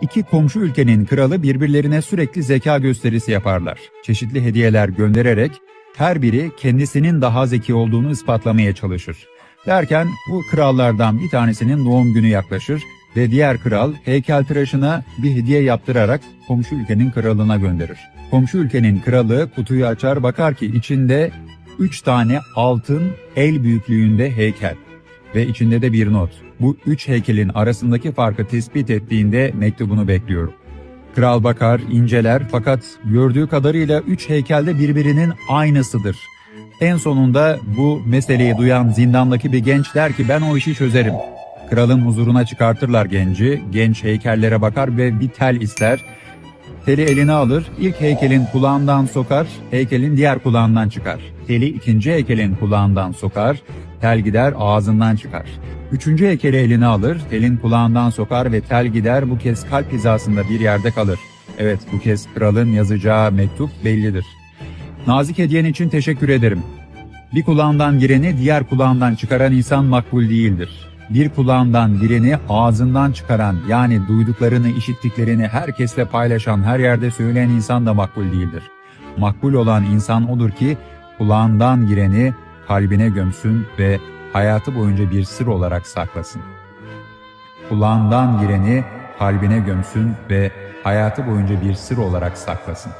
İki komşu ülkenin kralı birbirlerine sürekli zeka gösterisi yaparlar. Çeşitli hediyeler göndererek her biri kendisinin daha zeki olduğunu ispatlamaya çalışır. Derken bu krallardan bir tanesinin doğum günü yaklaşır ve diğer kral heykeltıraşına bir hediye yaptırarak komşu ülkenin kralına gönderir. Komşu ülkenin kralı kutuyu açar bakar ki içinde 3 tane altın el büyüklüğünde heykel ve içinde de bir not. Bu üç heykelin arasındaki farkı tespit ettiğinde mektubunu bekliyorum. Kral bakar, inceler fakat gördüğü kadarıyla üç heykel de birbirinin aynısıdır. En sonunda bu meseleyi duyan zindandaki bir genç der ki ben o işi çözerim. Kralın huzuruna çıkartırlar genci, genç heykellere bakar ve bir tel ister. Teli eline alır, ilk heykelin kulağından sokar, heykelin diğer kulağından çıkar. Teli ikinci heykelin kulağından sokar, tel gider ağzından çıkar. Üçüncü heykeli eline alır, telin kulağından sokar ve tel gider bu kez kalp hizasında bir yerde kalır. Evet bu kez kralın yazacağı mektup bellidir. Nazik hediyen için teşekkür ederim. Bir kulağından gireni diğer kulağından çıkaran insan makbul değildir. Bir kulağından gireni ağzından çıkaran yani duyduklarını işittiklerini herkesle paylaşan her yerde söyleyen insan da makbul değildir. Makbul olan insan odur ki kulağından gireni kalbine gömsün ve hayatı boyunca bir sır olarak saklasın. Kulağından gireni kalbine gömsün ve hayatı boyunca bir sır olarak saklasın.